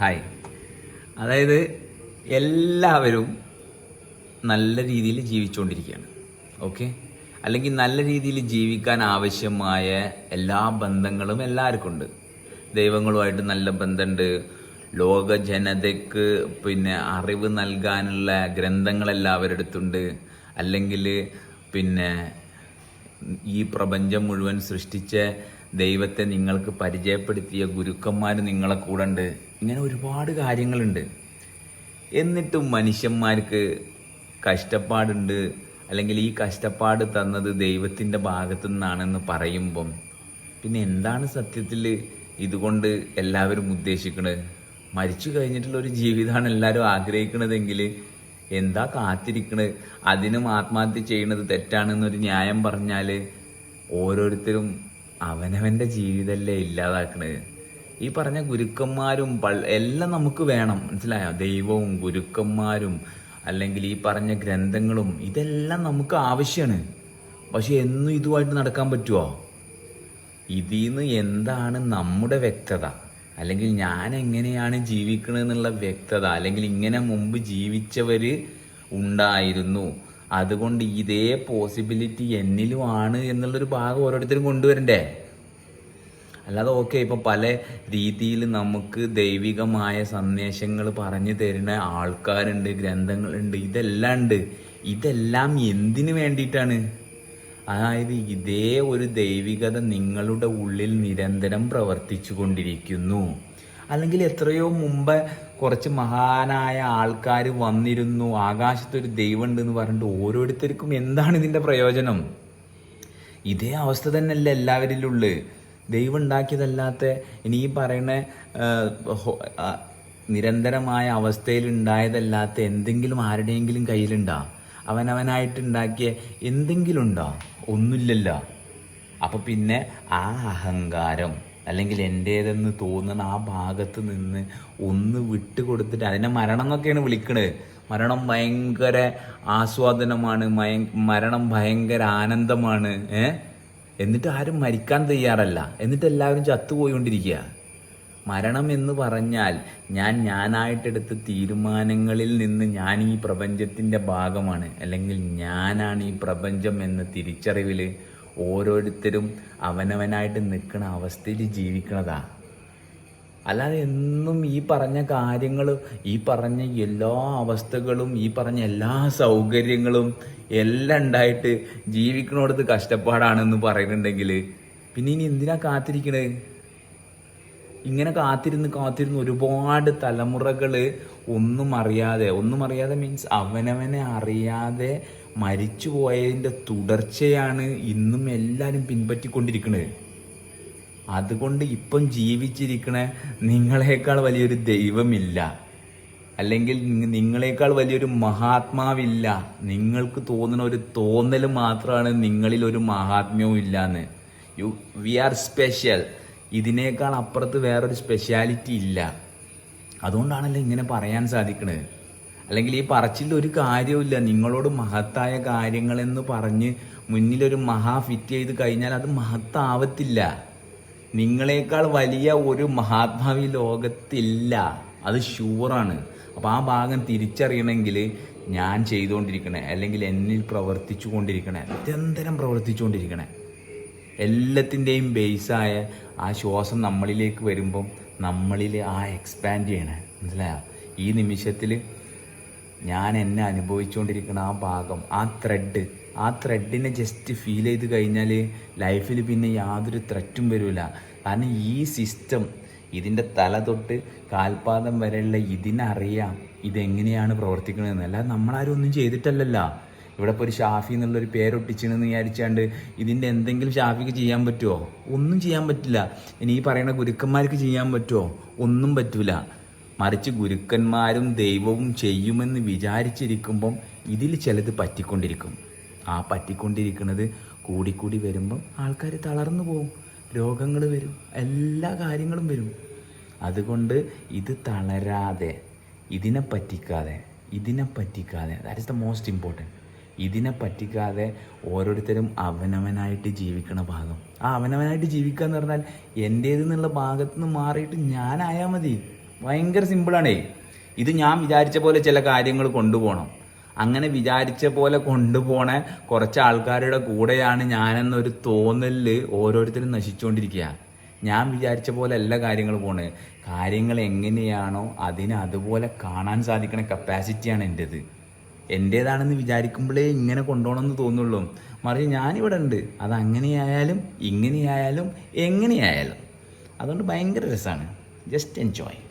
Hi അതായത് എല്ലാവരും നല്ല രീതിയിൽ ജീവിച്ചുകൊണ്ടിരിക്കുകയാണ്. ഓക്കെ അല്ലെങ്കിൽ നല്ല രീതിയിൽ ജീവിക്കാൻ ആവശ്യമായ എല്ലാ ബന്ധങ്ങളും എല്ലാവർക്കും ഉണ്ട്. ദൈവങ്ങളുമായിട്ട് നല്ല ബന്ധമുണ്ട്. ലോക ജനതയ്ക്ക് പിന്നെ അറിവ് നൽകാനുള്ള ഗ്രന്ഥങ്ങൾ എല്ലാവരുടെ അടുത്തുണ്ട്. അല്ലെങ്കിൽ പിന്നെ ഈ പ്രപഞ്ചം മുഴുവൻ സൃഷ്ടിച്ച ദൈവത്തെ നിങ്ങൾക്ക് പരിചയപ്പെടുത്തിയ ഗുരുക്കന്മാർ നിങ്ങളെ കൂടെ ഉണ്ട് ഇങ്ങനെ ഒരുപാട് കാര്യങ്ങളുണ്ട്. എന്നിട്ടും മനുഷ്യന്മാർക്ക് കഷ്ടപ്പാടുണ്ട്. അല്ലെങ്കിൽ ഈ കഷ്ടപ്പാട് തന്നത് ദൈവത്തിന്റെ ഭാഗത്തു നിന്നാണെന്ന് പറയുമ്പം പിന്നെ എന്താണ് സത്യത്തിൽ ഇതുകൊണ്ട് എല്ലാവരും ഉദ്ദേശിക്കുന്നത് മരിച്ചു കഴിഞ്ഞിട്ടുള്ള ഒരു ജീവിതമാണ് എല്ലാവരും ആഗ്രഹിക്കുന്നതെങ്കിൽ എന്താ കാത്തിരിക്കണത് അതിനും ആത്മഹത്യ ചെയ്യുന്നത് തെറ്റാണെന്നൊരു ന്യായം പറഞ്ഞാൽ ഓരോരുത്തരും അവനവന്റെ ജീവിതമല്ലേ ഇല്ലാതാക്കണത് ഈ പറഞ്ഞ ഗുരുക്കന്മാരും എല്ലാം നമുക്ക് വേണം. മനസ്സിലായോ? ദൈവവും ഗുരുക്കന്മാരും അല്ലെങ്കിൽ ഈ പറഞ്ഞ ഗ്രന്ഥങ്ങളും ഇതെല്ലാം നമുക്ക് ആവശ്യമാണ് പക്ഷെ എന്നും ഇതുമായിട്ട് നടക്കാൻ പറ്റുമോ ഇതിൽ നിന്ന് എന്താണ് നമ്മുടെ വ്യക്തത? അല്ലെങ്കിൽ ഞാൻ എങ്ങനെയാണ് ജീവിക്കണമെന്നുള്ള വ്യക്തത? അല്ലെങ്കിൽ ഇങ്ങനെ മുമ്പ് ജീവിച്ചവര് ഉണ്ടായിരുന്നു. അതുകൊണ്ട് ഇതേ പോസിബിലിറ്റി എന്നിലും ആണ് എന്നുള്ളൊരു ഭാഗം ഓരോരുത്തരും കൊണ്ടുവരണ്ടേ? അല്ലാതെ ഓക്കെ ഇപ്പം പല രീതിയിൽ നമുക്ക് ദൈവികമായ സന്ദേശങ്ങൾ പറഞ്ഞു തരുന്ന ആൾക്കാരുണ്ട് ഗ്രന്ഥങ്ങളുണ്ട് ഇതെല്ലാം ഉണ്ട്. ഇതെല്ലാം എന്തിനു വേണ്ടിയിട്ടാണ്? അതായത് ഇതേ ഒരു ദൈവികത നിങ്ങളുടെ ഉള്ളിൽ നിരന്തരം പ്രവർത്തിച്ചു കൊണ്ടിരിക്കുന്നു അല്ലെങ്കിൽ എത്രയോ മുമ്പ് കുറച്ച് മഹാനായ ആൾക്കാർ വന്നിരുന്നു. ആകാശത്തൊരു ദൈവം ഉണ്ടെന്ന് പറഞ്ഞിട്ട് ഓരോരുത്തർക്കും എന്താണ് ഇതിന്റെ പ്രയോജനം? ഇതേ അവസ്ഥ തന്നെയല്ലേ എല്ലാവരിലുള്ളു. ദൈവം ഉണ്ടാക്കിയതല്ലാത്ത ഇനി ഈ പറയുന്ന നിരന്തരമായ അവസ്ഥയിൽ ഉണ്ടായതല്ലാത്ത എന്തെങ്കിലും ആരുടെയെങ്കിലും കയ്യിലുണ്ടോ? അവനവനായിട്ട് ഉണ്ടാക്കിയ എന്തെങ്കിലും ഉണ്ടോ? ഒന്നുമില്ലല്ലോ. അപ്പോൾ പിന്നെ ആ അഹങ്കാരം. അല്ലെങ്കിൽ എന്റേതെന്ന് തോന്നുന്ന ആ ഭാഗത്ത് നിന്ന് ഒന്ന് വിട്ടുകൊടുത്തിട്ട് അതിനെ മരണം എന്നൊക്കെയാണ് വിളിക്കണത് മരണം ഭയങ്കര ആസ്വാദനമാണ് മരണം ഭയങ്കര ആനന്ദമാണ് ഏ? എന്നിട്ട് ആരും മരിക്കാൻ തയ്യാറല്ല. എന്നിട്ട് എല്ലാവരും ചത്തുപോയിക്കൊണ്ടിരിക്കുക മരണം എന്ന് പറഞ്ഞാൽ ഞാൻ ഞാനായിട്ടെടുത്ത തീരുമാനങ്ങളിൽ നിന്ന് ഞാൻ ഈ പ്രപഞ്ചത്തിന്റെ ഭാഗമാണ്. അല്ലെങ്കിൽ ഞാനാണ് ഈ പ്രപഞ്ചം എന്ന തിരിച്ചറിവിൽ ഓരോരുത്തരും അവനവനായിട്ട് നിൽക്കുന്ന അവസ്ഥയിൽ ജീവിക്കണതാ. അല്ലാതെ എന്നും ഈ പറഞ്ഞ കാര്യങ്ങൾ ഈ പറഞ്ഞ എല്ലാ അവസ്ഥകളും ഈ പറഞ്ഞ എല്ലാ സൗകര്യങ്ങളും എല്ലാം ഉണ്ടായിട്ട് ജീവിക്കണോടത്ത് കഷ്ടപ്പാടാണെന്ന് പറയുന്നുണ്ടെങ്കിൽ പിന്നെ ഇനി എന്തിനാ കാത്തിരിക്കണേ? ഇങ്ങനെ കാത്തിരുന്ന് കാത്തിരുന്ന് ഒരുപാട് തലമുറകൾ ഒന്നും അറിയാതെ ഒന്നും അറിയാതെ മീൻസ് അവനവനെ അറിയാതെ മരിച്ചു പോയതിന്റെ തുടർച്ചയാണ് ഇന്നും എല്ലാവരും പിൻപറ്റിക്കൊണ്ടിരിക്കുന്നത് അതുകൊണ്ട് ഇപ്പം ജീവിച്ചിരിക്കണ നിങ്ങളെക്കാൾ വലിയൊരു ദൈവമില്ല. അല്ലെങ്കിൽ നിങ്ങളെക്കാൾ വലിയൊരു മഹാത്മാവില്ല. നിങ്ങൾക്ക് തോന്നുന്ന ഒരു തോന്നൽ മാത്രമാണ് നിങ്ങളിൽ ഒരു മഹാത്മ്യവും ഇല്ലാന്ന്. You we are special. ഇതിനേക്കാൾ അപ്പുറത്ത് വേറൊരു സ്പെഷ്യാലിറ്റി ഇല്ല. അതുകൊണ്ടാണല്ലോ ഇങ്ങനെ പറയാൻ സാധിക്കണത്. അല്ലെങ്കിൽ ഈ പറച്ചിൽ ഒരു കാര്യവുമില്ല നിങ്ങളോട് മഹത്തായ കാര്യങ്ങളെന്ന് പറഞ്ഞ് മുന്നിലൊരു മഹാ ഫിറ്റ് ചെയ്ത് കഴിഞ്ഞാൽ അത് മഹത്താവത്തില്ല. നിങ്ങളെക്കാൾ വലിയ ഒരു മഹാത്മാവി ലോകത്തില്ല. അത് ഷുവറാണ് അപ്പോൾ ആ ഭാഗം തിരിച്ചറിയണമെങ്കിൽ ഞാൻ ചെയ്തുകൊണ്ടിരിക്കണേ. അല്ലെങ്കിൽ എന്നിൽ പ്രവർത്തിച്ചു കൊണ്ടിരിക്കണേ നിരന്തരം പ്രവർത്തിച്ചുകൊണ്ടിരിക്കണേ. എല്ലാത്തിന്റെയും ബേസായ ആ ശ്വാസം നമ്മളിലേക്ക് വരുമ്പം നമ്മളിൽ ആ എക്സ്പാൻഡ് ചെയ്യണേ. മനസ്സിലായോ? ഈ നിമിഷത്തിൽ ഞാൻ എന്നെ അനുഭവിച്ചുകൊണ്ടിരിക്കുന്ന ആ ഭാഗം ആ ത്രെഡ് ആ ത്രെഡിനെ ജസ്റ്റ് ഫീൽ ചെയ്ത് കഴിഞ്ഞാൽ ലൈഫിൽ പിന്നെ യാതൊരു ത്രെറ്റും വരില്ല കാരണം ഈ സിസ്റ്റം ഇതിന്റെ തല തൊട്ട് കാൽപാദം വരെയുള്ള ഇതിനറിയാം ഇതെങ്ങനെയാണ് പ്രവർത്തിക്കുന്നതെന്ന് അല്ലാതെ നമ്മളാരും ഒന്നും ചെയ്തിട്ടല്ലല്ലോ. ഇവിടെ ഇപ്പോൾ ഒരു ഷാഫി എന്നുള്ളൊരു പേരൊട്ടിച്ചെന്ന് വിചാരിച്ചാണ്ട് ഇതിന്റെ എന്തെങ്കിലും ഷാഫിക്ക് ചെയ്യാൻ പറ്റുമോ ഒന്നും ചെയ്യാൻ പറ്റില്ല. ഇനി ഈ പറയുന്ന ഗുരുക്കന്മാർക്ക് ചെയ്യാൻ പറ്റുമോ ഒന്നും പറ്റൂല. മറിച്ച് ഗുരുക്കന്മാരും ദൈവവും ചെയ്യുമെന്ന് വിചാരിച്ചിരിക്കുമ്പം ഇതിൽ ചിലത് പറ്റിക്കൊണ്ടിരിക്കും. ആ പറ്റിക്കൊണ്ടിരിക്കുന്നത് കൂടിക്കൂടി വരുമ്പം ആൾക്കാർ തളർന്നു പോകും രോഗങ്ങൾ വരും. എല്ലാ കാര്യങ്ങളും വരും. അതുകൊണ്ട് ഇത് തളരാതെ ഇതിനെ പറ്റിക്കാതെ ഇതിനെ പറ്റിക്കാതെ that is the most important ഇതിനെ പറ്റിക്കാതെ ഓരോരുത്തരും അവനവനായിട്ട് ജീവിക്കണ ഭാഗം. ആ അവനവനായിട്ട് ജീവിക്കുക എന്ന് പറഞ്ഞാൽ എന്റേത് എന്നുള്ള നിന്ന് മാറിയിട്ട് ഞാനായാൽ മതി. ഭയങ്കര സിമ്പിളാണേ. ഇത് ഞാൻ വിചാരിച്ച പോലെ ചില കാര്യങ്ങൾ കൊണ്ടുപോകണം. അങ്ങനെ വിചാരിച്ച പോലെ കൊണ്ടുപോണ കുറച്ച് ആൾക്കാരുടെ കൂടെയാണ് ഞാനെന്നൊരു തോന്നലിൽ ഓരോരുത്തരും നശിച്ചുകൊണ്ടിരിക്കുക. ഞാൻ വിചാരിച്ച പോലെ എല്ലാ കാര്യങ്ങൾ പോണ്. കാര്യങ്ങൾ എങ്ങനെയാണോ അതിനെ അതുപോലെ കാണാൻ സാധിക്കണ കപ്പാസിറ്റിയാണ് എന്റെത് എന്റേതാണെന്ന് വിചാരിക്കുമ്പോഴേ ഇങ്ങനെ കൊണ്ടുപോകണമെന്ന് തോന്നുള്ളൂ. മറിച്ച് ഞാനിവിടെ ഉണ്ട്. അത് അങ്ങനെയായാലും ഇങ്ങനെയായാലും എങ്ങനെയായാലും. അതുകൊണ്ട് ഭയങ്കര രസമാണ് ജസ്റ്റ് എൻജോയ്